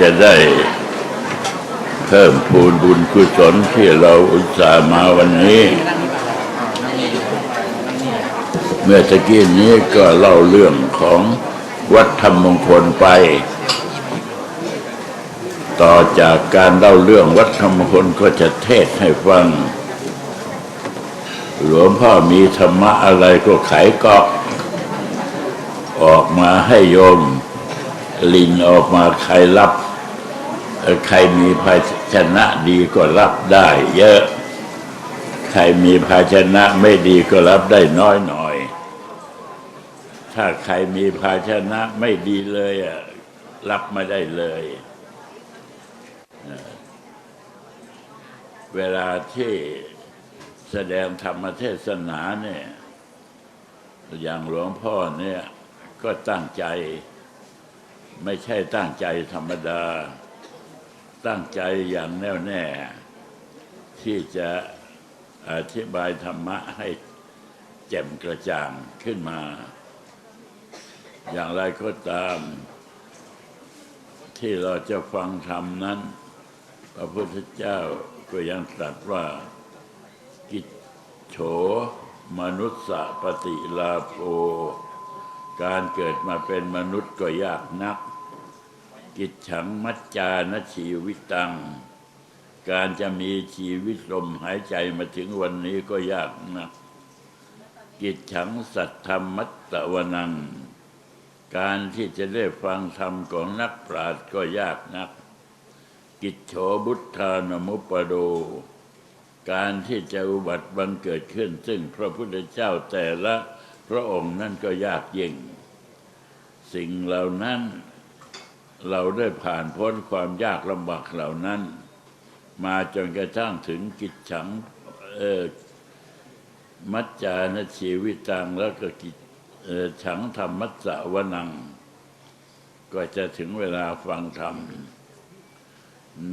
จะได้เพิ่มพูนบุญกุศลที่เราอุตส่าห์มาวันนี้ เมื่อตะกี้นี้ก็เล่าเรื่องของวัดธรรมมงคลไป ต่อจากการเล่าเรื่องวัดธรรมมงคลก็จะเทศให้ฟัง หลวงพ่อมีธรรมะอะไรก็ไขกอกออกมาให้โยม ลินออกมาใครรับ ใครมีภาชนะดีก็รับได้เยอะ ใครมีภาชนะไม่ดีก็รับได้น้อยหน่อย ถ้าใครมีภาชนะไม่ดีเลยอะรับไม่ได้เลย เวลาที่แสดงธรรมเทศนาเนี่ย อย่างหลวงพ่อเนี่ยก็ตั้งใจ ไม่ใช่ตั้งใจธรรมดา ตั้งใจอย่างแน่วแน่ ที่จะอธิบายธรรมะให้แจ่มกระจ่างขึ้นมา อย่างไรก็ตาม ที่เราจะฟังธรรมนั้น พระพุทธเจ้าก็ยังตรัสว่ากิจโฉมนุสสะปฏิลาโภการเกิดมาเป็นมนุษย์ก็ยากนัก กิจฉังมัจจานชีวิตัง การจะมีชีวิตลมหายใจมาถึงวันนี้ก็ยากนักกิจฉังสัตธรรมมัตตวนัง การที่จะได้ฟังธรรมของนักปราชญ์ก็ยากนัก กิจโฉบุทธานมุปปโด การที่จะอุบัติบังเกิดขึ้น ซึ่งพระพุทธเจ้าแต่ละพระองค์นั่นก็ยากยิ่ง สิ่งเหล่านั้น เราได้ผ่านพ้นความยากลำบากเหล่านั้น มาจนกระทั่งถึงกิจฉังมัจจานชีวิตังแล้วก็กิจฉังธรรมมัสสวนัง ก็จะถึงเวลาฟังธรรม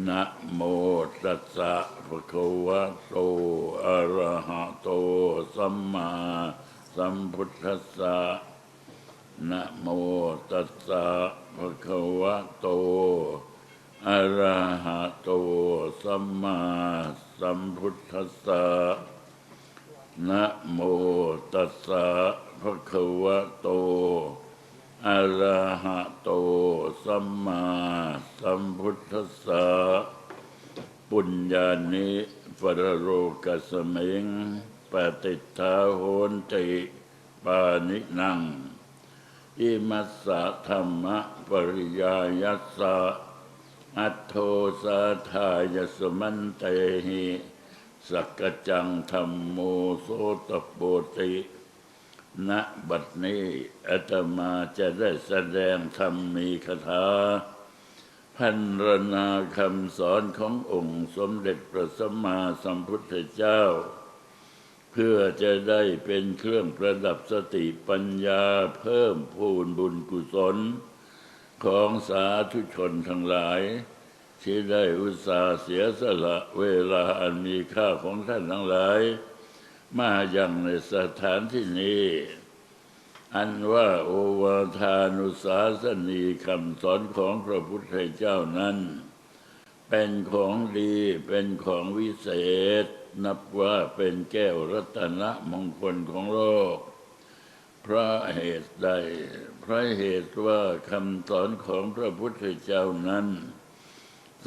นะโมตัสสะภะคะวะโตอะระหะโต สัมมาสัมพุทธัสสะ นะโมตัสสะภะคะวะโต อะระหะโต สัมมาสัมพุทธัสสะนะโมตัสสะภะคะวะโต อะระหะโต สัมมาสัมพุทธัสสะ ปุญญานิปรโรกสมิงปฏิทาโหนติปานินัง อิมัสสะธรรมะปริยายัสสะอัตโทสาทายสมันเตหิสักกจังธรรมโมโสตโปติณบัดนี้อาตมาจะได้แสดงธรรมมีคาถาพันรนาคำสอนขององค์สมเด็จพระสัมมาสัมพุทธเจ้า พื่อจะได้เป็นเครื่องประดับสติปัญญาเพิ่มพูนบุญกุศล ของสาธุชนทั้งหลาย ที่ได้อุตส่าห์เสียสละเวลาอันมีค่าของท่านทั้งหลาย มาอย่างในสถานที่นี้ อันว่าโอวาทานุสาสนีคำสอนของพระพุทธเจ้านั้น เป็นของดีเป็นของวิเศษ นับว่าเป็นแก้วรัตนมงคลของโลก พระเหตุใด พระเหตุว่าคำสอนของพระพุทธเจ้านั้น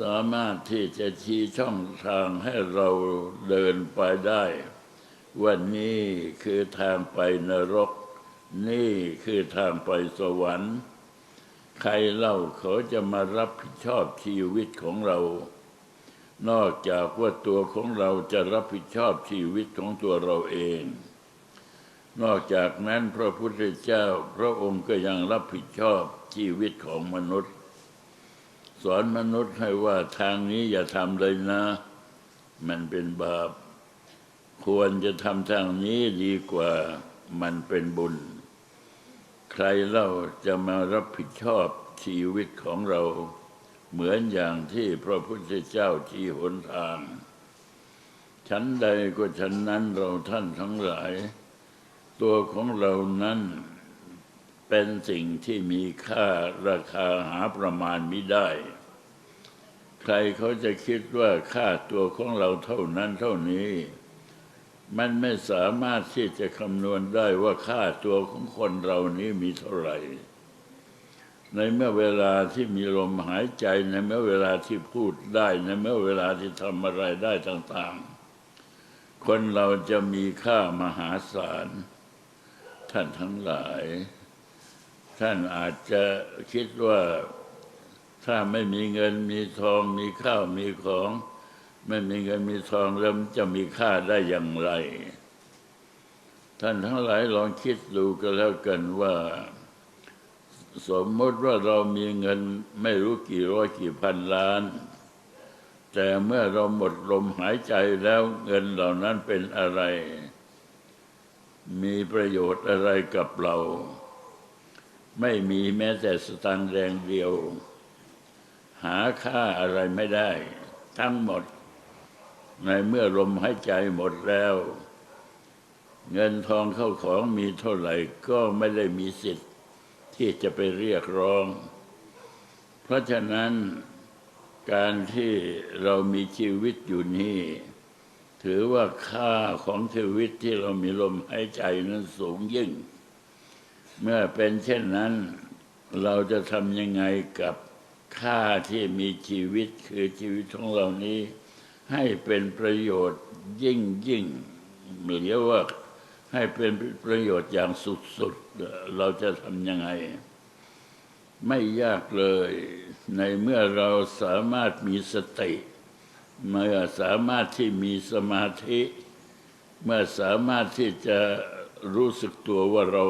สามารถที่จะชี้ช่องทางให้เราเดินไปได้ วันนี้คือทางไปนรก นี่คือทางไปสวรรค์ ใครเล่าเขาจะมารับผิดชอบชีวิตของเรา นอกจากว่าตัวของเราจะรับผิดชอบชีวิตของตัวเราเอง นอกจากนั้นพระพุทธเจ้าพระองค์ก็ยังรับผิดชอบชีวิตของมนุษย์ สอนมนุษย์ให้ว่าทางนี้อย่าทำเลยนะ มันเป็นบาป ควรจะทำทางนี้ดีกว่ามันเป็นบุญ ใครเล่าจะมารับผิดชอบชีวิตของเรา เหมือนอย่างที่พระพุทธเจ้าชี้หนทางฉันใดก็ฉันนั้นเราท่านทั้งหลาย ตัวของเรานั้นเป็นสิ่งที่มีค่าราคาหาประมาณไม่ได้ ใครเขาจะคิดว่าค่าตัวของเราเท่านั้นเท่านี้ มันไม่สามารถที่จะคำนวณได้ว่าค่าตัวของคนเรานี้มีเท่าไหร่ ในเมื่อเวลาที่มีลมหายใจ ในเมื่อเวลาที่พูดได้ ในเมื่อเวลาที่ทำอะไรได้ต่างๆ คนเราจะมีค่ามหาศาล ท่านทั้งหลาย ท่านอาจจะคิดว่าถ้าไม่มีเงินมีทองมีข้าวมีของ ไม่มีเงินมีทองแล้วจะมีค่าได้อย่างไร ท่านทั้งหลายลองคิดดูกันแล้วกันว่า สมมติว่าเรามีเงินไม่รู้กี่ร้อยกี่พันล้าน แต่เมื่อเราหมดลมหายใจแล้วเงินเหล่านั้นเป็นอะไร มีประโยชน์อะไรกับเรา ไม่มีแม้แต่สตางค์แดงเดียว หาค่าอะไรไม่ได้ ทั้งหมด ในเมื่อลมหายใจหมดแล้ว เงินทองเข้าของมีเท่าไหร่ก็ไม่ได้มีสิทธิ ที่จะไปเรียกร้อง เพราะฉะนั้นการที่เรามีชีวิตอยู่นี่ ถือว่าค่าของชีวิตที่เรามีลมหายใจนั้นสูงยิ่ง เมื่อเป็นเช่นนั้น เราจะทำยังไงกับค่าที่มีชีวิตคือชีวิตของเรานี้ ให้เป็นประโยชน์ยิ่งยิ่งเรียกว่า ให้เป็นประโยชน์อย่างสุดๆ เราจะทำยังไง ไม่ยากเลย ในเมื่อเราสามารถมีสติ เมื่อสามารถที่มีสมาธิ เมื่อสามารถที่จะรู้สึกตัวว่าเรา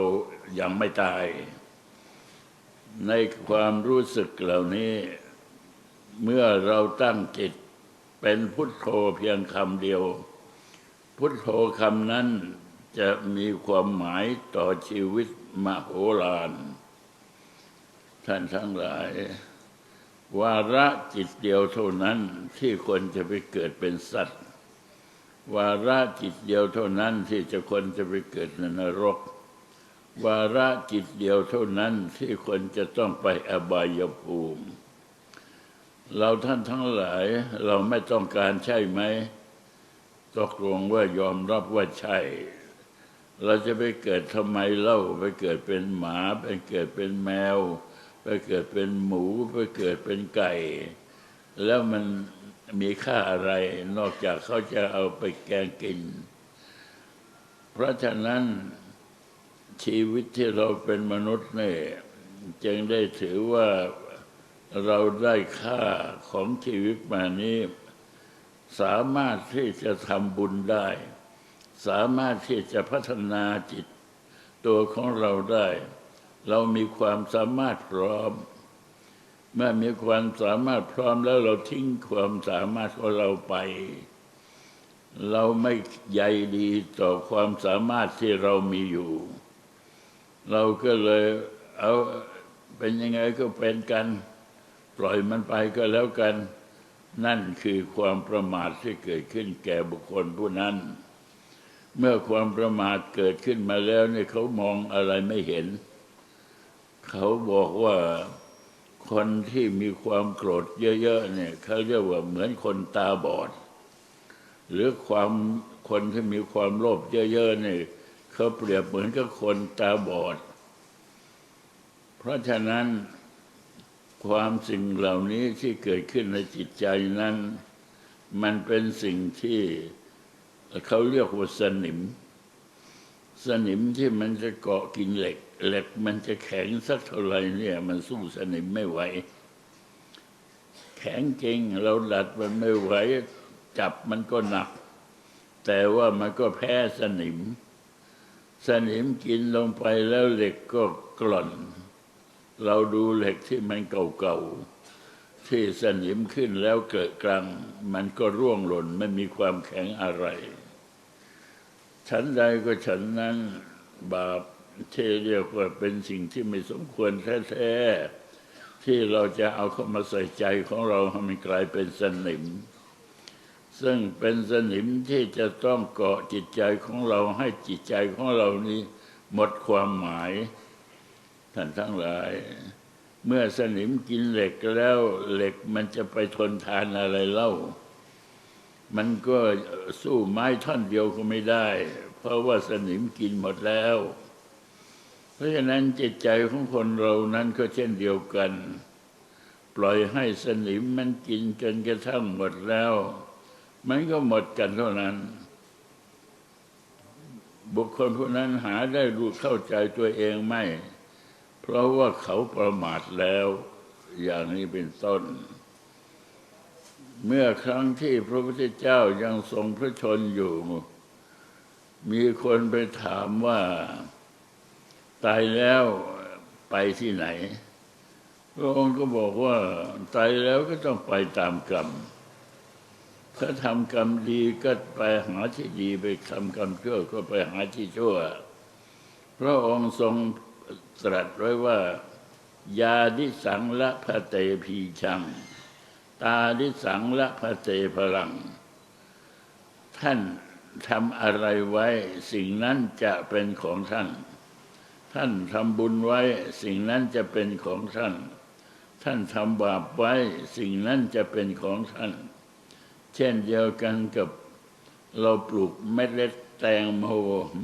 ยังไม่ตาย ในความรู้สึกเหล่านี้ เมื่อเราตั้งจิตเป็นพุทโธเพียงคำเดียว พุทโธคำนั้น จะมีความหมายต่อชีวิตมโหฬารท่านทั้งหลาย วาระจิตเดียวเท่านั้นที่คนจะไปเกิดเป็นสัตว์ วาระจิตเดียวเท่านั้นที่จะคนจะไปเกิดในนรก วาระจิตเดียวเท่านั้นที่คนจะต้องไปอบายภูมิ เราท่านทั้งหลายเราไม่ต้องการใช่ไหมตกลงว่ายอมรับว่าใช่ เราจะไปเกิดทำไมเล่าไปเกิดเป็นหมาไปเกิดเป็นแมว ไปเกิดเป็นหมู ไปเกิดเป็นไก่ แล้วมันมีค่าอะไรนอกจากเขาจะเอาไปแกงกิน เพราะฉะนั้นชีวิตที่เราเป็นมนุษย์เนี่ยจึงได้ถือว่าเราได้ค่าของชีวิตมานี้ สามารถที่จะทำบุญได้ สามารถที่จะพัฒนาจิต ตัวของเราได้ เรามีความสามารถพร้อม เมื่อมีความสามารถพร้อมแล้วเราทิ้งความสามารถของเราไป เราไม่ใยดีต่อความสามารถที่เรามีอยู่ เราก็เลยเอาเป็นยังไงก็เป็นกัน ปล่อยมันไปก็แล้วกัน นั่นคือความประมาทที่เกิดขึ้นแก่บุคคลผู้นั้น เมื่อความประมาทเกิดขึ้นมาแล้วเนี่ยเขามองอะไรไม่เห็น เขาบอกว่าคนที่มีความโกรธเยอะๆเนี่ยเขาเรียกว่าเหมือนคนตาบอด หรือความคนที่มีความโลภเยอะๆเนี่ยเขาเปรียบเหมือนกับคนตาบอด เพราะฉะนั้นความสิ่งเหล่านี้ที่เกิดขึ้นในจิตใจนั้น มันเป็นสิ่งที่ เขาเรียกว่าสนิม สนิมที่มันจะเกาะกินเหล็ก เหล็กมันจะแข็งสักเท่าไหร่เนี่ย มันสู้สนิมไม่ไหว แข็งจริงเราดัดมันไม่ไหว จับมันก็หนัก แต่ว่ามันก็แพ้สนิม สนิมกินลงไปแล้วเหล็กก็กล่อน เราดูเหล็กที่มันเก่าๆ ที่สนิมขึ้นแล้วเกิดกลาง มันก็ร่วงหล่นไม่มีความแข็งอะไร ฉันใดก็ฉันนั้นบาปที่เรียกว่าเป็นสิ่งที่ไม่สมควรแท้ๆที่เราจะเอาเข้ามาใส่ใจของเราให้มันกลายเป็นสนิม ซึ่งเป็นสนิมที่จะต้องเกาะจิตใจของเราให้จิตใจของเรานี้หมดความหมายท่านทั้งหลาย เมื่อสนิมกินเหล็กแล้วเหล็กมันจะไปทนทานอะไรเล่า มันก็สู้ไม้ท่อนเดียวก็ไม่ได้ เพราะว่าสนิมกินหมดแล้ว เพราะฉะนั้นจิตใจของคนเรานั้นก็เช่นเดียวกัน ปล่อยให้สนิมมันกินจนกระทั่งหมดแล้ว มันก็หมดกันเท่านั้น บุคคลผู้นั้นหาได้รู้เข้าใจตัวเองไม่ เพราะว่าเขาประมาทแล้ว อย่างนี้เป็นต้น เมื่อครั้งที่พระพุทธเจ้ายังทรงพระชนอยู่ มีคนไปถามว่า ตายแล้วไปที่ไหน พระองค์ก็บอกว่า ตายแล้วก็ต้องไปตามกรรม ถ้าทำกรรมดีก็ไปหาที่ดีไปทำกรรมชั่วก็ไปหาที่ชั่ว พระองค์ทรงตรัสไว้ว่ายาดิสังละพะเตพีชัง ตาดิสังละพะเตพลัง ท่านทำอะไรไว้สิ่งนั้นจะเป็นของท่าน ท่านทำบุญไว้สิ่งนั้นจะเป็นของท่าน ท่านทำบาปไว้สิ่งนั้นจะเป็นของท่าน เช่นเดียวกันกับเราปลูกเม็ดเล็ดแตงโม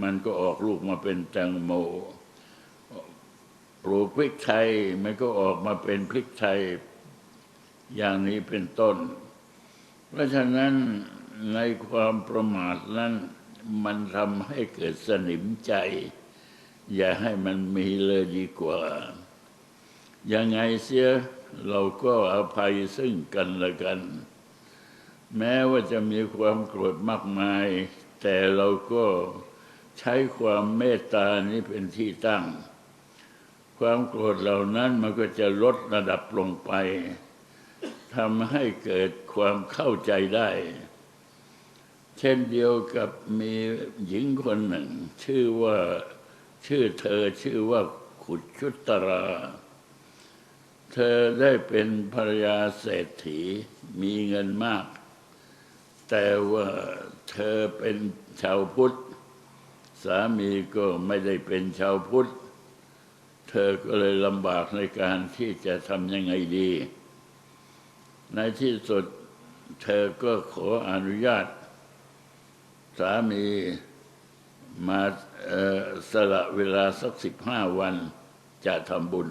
มันก็ออกลูกมาเป็นแตงโม ปลูกพริกไทยมันก็ออกมาเป็นพริกไทย อย่างนี้เป็นต้น เพราะฉะนั้นในความประมาทนั้น มันทำให้เกิดสนิมใจ อย่าให้มันมีเลยดีกว่า ยังไงเสียเราก็อภัยซึ่งกันและกัน แม้ว่าจะมีความโกรธมากมาย แต่เราก็ใช้ความเมตตานี้เป็นที่ตั้ง ความโกรธเหล่านั้นมันก็จะลดระดับลงไป ทำให้เกิดความเข้าใจได้ เช่นเดียวกับมีหญิงคนหนึ่ง ชื่อว่าชื่อเธอชื่อว่าขุดชุตรา เธอได้เป็นภรรยาเศรษฐีมีเงินมาก แต่ว่าเธอเป็นชาวพุทธ สามีก็ไม่ได้เป็นชาวพุทธ เธอก็เลยลำบากในการที่จะทำยังไงดี ในที่สุดเธอก็ขออนุญาต สามีมาสละเวลาสักสิบห้าวันจะทำบุญ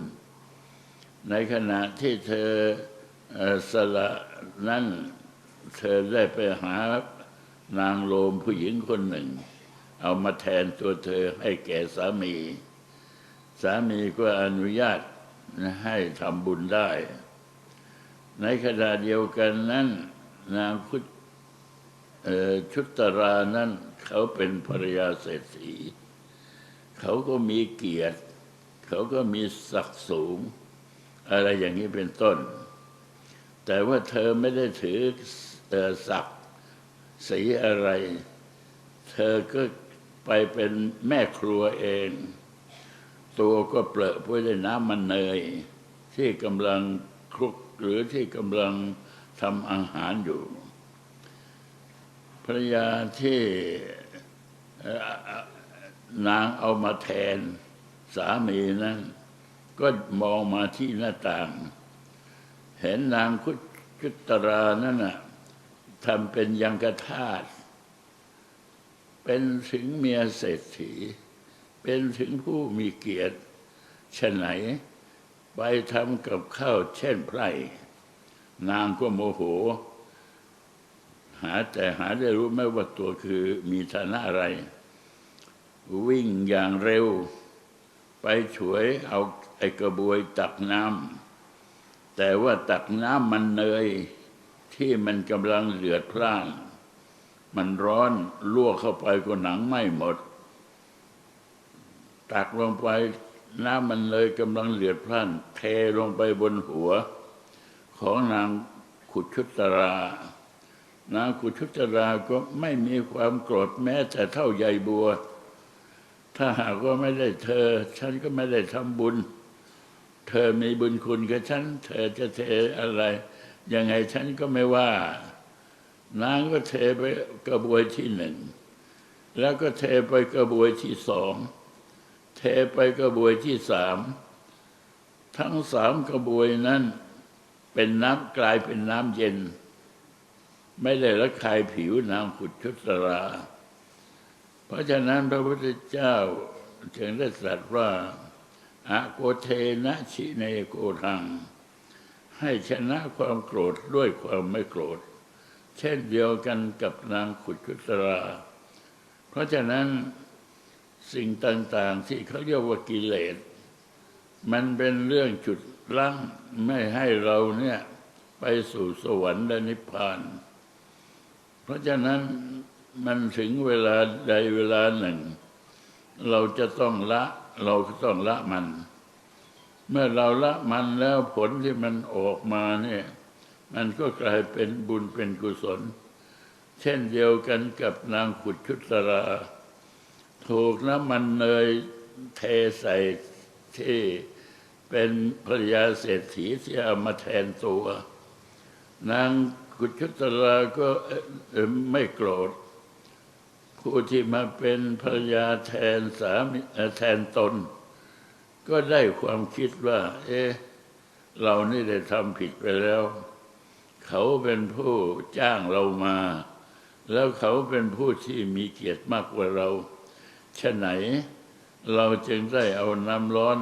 ในขณะที่เธอสละนั้นเธอได้ไปหานางโลมผู้หญิงคนหนึ่ง เอามาแทนตัวเธอให้แก่สามี สามีก็อนุญาตให้ทำบุญได้ ในขณะเดียวกันนั้นนางคุเอ่อชุตรานั้นเขาเป็นภรยาเศรษฐีเขาก็มีเกียรติ เขาก็มีศักดิ์สูง อะไรอย่างนี้เป็นต้น แต่ว่าเธอไม่ได้ถือศักดิ์สีอะไร เธอก็ไปเป็นแม่ครัวเอง ตัวก็เปลอะไปด้วยน้ำมันเนย ที่กำลังคลุก หรือที่กำลังทำอาหารอยู่ภรรยาที่นางเอามาแทนสามีนั้น ก็มองมาที่หน้าต่าง เห็นนางคุจุตรานั่นน่ะทำเป็นยังกะทาสเป็นถึงเมียเศรษฐี เป็นถึงผู้มีเกียรติฉะไหน ไปทำกับข้าวเช่นไพรนางก็โมโห หาแต่หาได้รู้ไหมว่าตัวคือมีฐานะอะไร วิ่งอย่างเร็ว ไปฉวยเอาไอ้กระบวยตักน้ำแต่ว่าตักน้ำมันเนยที่มันกำลังเดือดพล่าน มันร้อนลวกเข้าไปก็หนังไม้หมด ตักลงไป น้ำมันเลยกำลังเดือดพล่านเทลงไปบนหัว ของนางขุดชุตรานางขุดชุตราก็ไม่มีความโกรธแม้แต่เท่าใยบัว ถ้าหากว่าไม่ได้เธอ ฉันก็ไม่ได้ทำบุญ เธอมีบุญคุณกับฉัน เธอจะเทอะไร ยังไงฉันก็ไม่ว่า นางก็เทไปกระบวยที่หนึ่ง แล้วก็เทไปกระบวยที่สอง ไปกระบวยที่สาม ทั้งสามกระบวยนั้น เป็นน้ำกลายเป็นน้ำเย็น ไม่ได้ระคายผิวนางขุดชุตรา เพราะฉะนั้นพระพุทธเจ้าจึงได้ตรัสว่าอะโกเทนะชิเนโกทัง ให้ชนะความโกรธด้วยความไม่โกรธ เช่นเดียวกันกับนางขุดชุตรา เพราะฉะนั้น สิ่งต่าง ๆ ที่เขาเรียกว่ากิเลส มันเป็นเรื่องจุดลั้งไม่ให้เราเนี่ยไปสู่สวรรค์และนิพพาน เพราะฉะนั้นมันถึงเวลาใดเวลาหนึ่ง เราจะต้องละ เราก็ต้องละมัน เมื่อเราละมันแล้วผลที่มันออกมาเนี่ย มันก็กลายเป็นบุญเป็นกุศล เช่นเดียวกันกับนางขุดชุตรา ถูกน้ำมันเนยเทใส่ที่เป็นภรยาเศรษฐีที่เอามาแทนตัว นางกุชุตราก็ไม่โกรธ ผู้ที่มาเป็นภรรยาแทนสามีแทนตน ก็ได้ความคิดว่า เอ๊ะเรานี่ได้ทำผิดไปแล้ว เขาเป็นผู้จ้างเรามา แล้วเขาเป็นผู้ที่มีเกียรติมากกว่าเรา ฉะไหน เราจึงได้เอาน้ำร้อน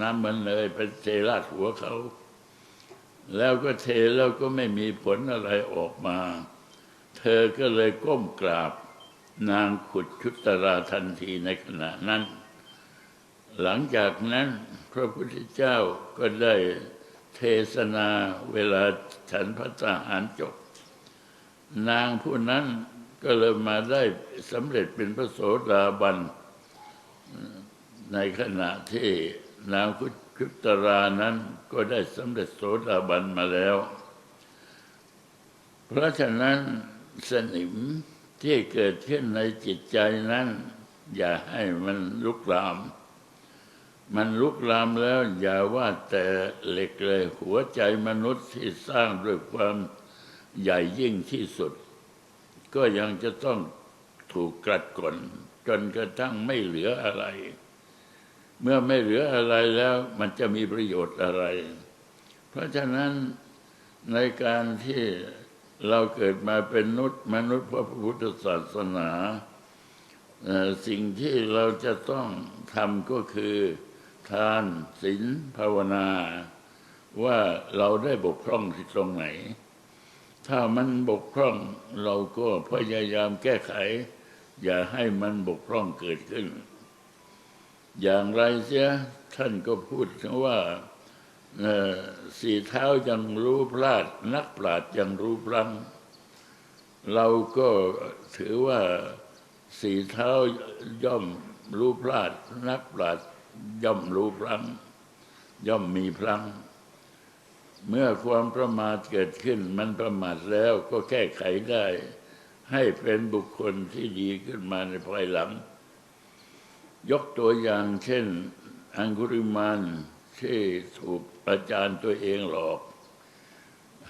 น้ำมันเนยไปเทราดหัวเขา แล้วก็เทแล้วก็ไม่มีผลอะไรออกมา เธอก็เลยก้มกราบ นางขุดชุตราทันทีในขณะนั้น หลังจากนั้นพระพุทธเจ้าก็ได้เทศนาเวลาฉันพระทหารจบ นางผู้นั้น ก็เลยมาได้สำเร็จเป็นพระโสดาบัน ในขณะที่นางคุชุตรานั้นก็ได้สำเร็จโสดาบันมาแล้ว เพราะฉะนั้นสนิมที่เกิดขึ้นในจิตใจนั้น อย่าให้มันลุกลาม มันลุกลามแล้วอย่าว่าแต่เหล็กเลยหัวใจมนุษย์ที่สร้างด้วยความใหญ่ยิ่งที่สุด ก็ยังจะต้องถูกกรัดก่อนจนกระทั่งไม่เหลืออะไร เมื่อไม่เหลืออะไรแล้วมันจะมีประโยชน์อะไร เพราะฉะนั้นในการที่เราเกิดมาเป็นนุษย์มนุษย์พระพุทธศาสนา สิ่งที่เราจะต้องทำก็คือ ทานศีลภาวนา ว่าเราได้บกพร่องที่ตรงไหน ถ้ามันบกพร่องเราก็พยายามแก้ไข อย่าให้มันบกพร่องเกิดขึ้น อย่างไรเสียท่านก็พูดว่าสี่เท้ายังรู้พลาด นักปราชญ์ยังรู้พลังเราก็ถือว่าสี่เท้าย่อมรู้พลาด นักปราชญ์ย่อมรู้พลังย่อมมีพลัง เมื่อความประมาทเกิดขึ้น มันประมาทแล้วก็แก้ไขได้ ให้เป็นบุคคลที่ดีขึ้นมาในภายหลัง ยกตัวอย่างเช่น อังคุริมานที่ถูกอาจารย์ตัวเองหลอก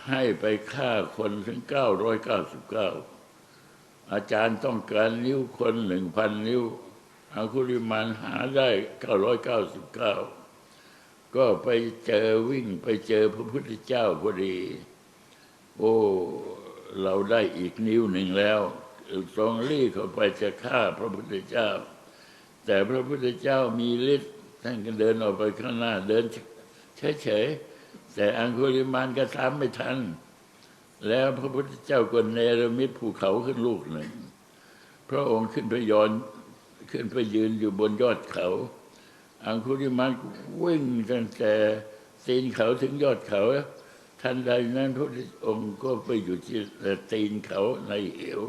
ให้ไปฆ่าคนถึง 999 อาจารย์ต้องการนิ้วคนหนึ่งพันนิ้วอังคุริมานหาได้ 999 ก็ไปเจอวิ่งไปเจอพระพุทธเจ้าพอดี โอ้เราได้อีกนิ้วหนึ่งแล้วทรงรีเข้าไปจะฆ่าพระพุทธเจ้า แต่พระพุทธเจ้ามีฤทธิ์ท่านก็เดินออกไปข้างหน้าเดินเฉยๆแต่อังคุลิมานก็ทำไม่ทัน แล้วพระพุทธเจ้าก็เนรมิตภูเขาขึ้นลูกหนึ่ง พระองค์ขึ้นไปยอนขึ้นไปยืนอยู่บนยอดเขา อังคุลิมานก็วิ่งตั้งแต่ตีนเขาถึงยอดเขา ทันใดนั้นพระพุทธองค์ก็ไปอยู่ที่ตีนเขาในเหว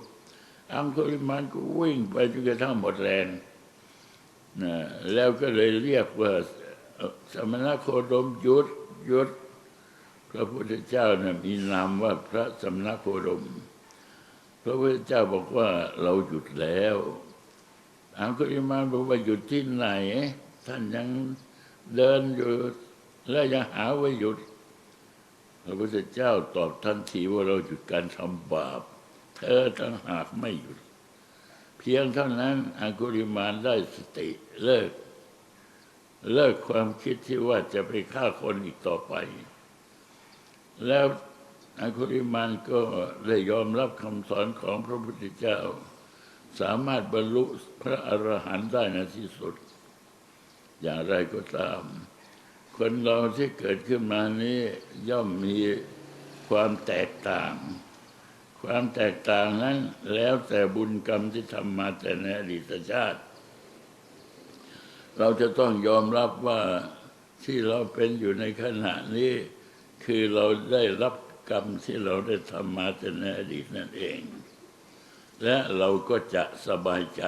อังคุลิมานก็วิ่งไปจนกระทั่งหมดแรงนะแล้วก็เลยเรียกว่าสมณโคดมหยุดหยุดพระพุทธเจ้านะมีนามว่าพระสมณโคดม พระพุทธเจ้าบอกว่าเราหยุดแล้วอังคุลิมานบอกว่าหยุดที่ไหน ท่านยังเดินอยู่และยังหาว่าหยุด พระพุทธเจ้าตอบทันทีว่าเราหยุดการทำบาป เธอทั้งหากไม่หยุด เพียงเท่านั้นอังคุริมานได้สติเลิก เลิกความคิดที่ว่าจะไปฆ่าคนอีกต่อไป แล้วอังคุริมานก็ได้ยอมรับคำสอนของพระพุทธเจ้า สามารถบรรลุพระอรหันต์ได้ในที่สุด อย่างไรก็ตาม คนเราที่เกิดขึ้นมานี้ย่อมมีความแตกต่าง ความแตกต่างนั้นแล้วแต่บุญกรรมที่ทำมาแต่ในอดีตชาติ เราจะต้องยอมรับว่าที่เราเป็นอยู่ในขณะนี้ คือเราได้รับกรรมที่เราได้ทำมาแต่ในอดีตนั่นเอง และเราก็จะสบายใจ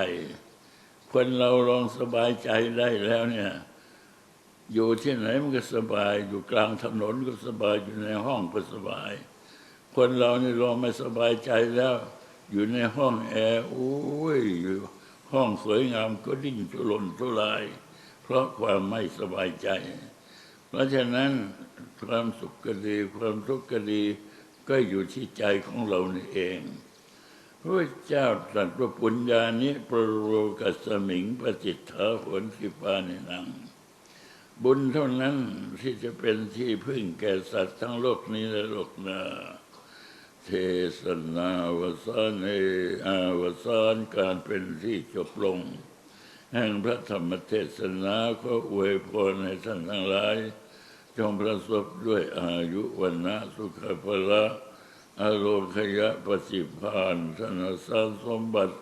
คนเราลองสบายใจได้แล้วเนี่ยอยู่ที่ไหนมันก็สบาย อยู่กลางถนนก็สบายอยู่ในห้องก็สบาย คนเราเนี่ลองไม่สบายใจแล้ว อยู่ในห้องแอร์โอ้ยอยู่ห้องสวยงามก็ดิ้นทุรนทุราย เพราะความไม่สบายใจ เพราะฉะนั้นความสุขก็ดีความทุกข์ก็ดีก็อยู่ที่ใจของเรานี่เอง พระเจ้าตรัสว่าปุญญานิประโรกัสสมิงปจิตถาผลสิปานินัง บุญเท่านั้นที่จะเป็นที่พึ่งแก่สัตว์ทั้งโลกนี้และโลกหน้า เทศนาวสานเออาวสานการเป็นที่จบลง แห่งพระธรรมเทศนาก็อวยพรให้ท่านทั้งหลาย จงประสบด้วยอายุวันนะสุขภละ อโรคยะปฏิพานธนสารสมบัติ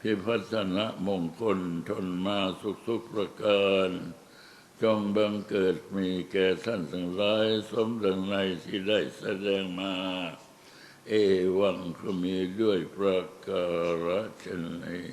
พิพัฒนะมงคลทนมาสุขทุกประการ จงบังเกิดมีแก่ท่านทั้งหลายสมดังในที่ได้แสดงมา เอวังก็มีด้วยประการฉนี้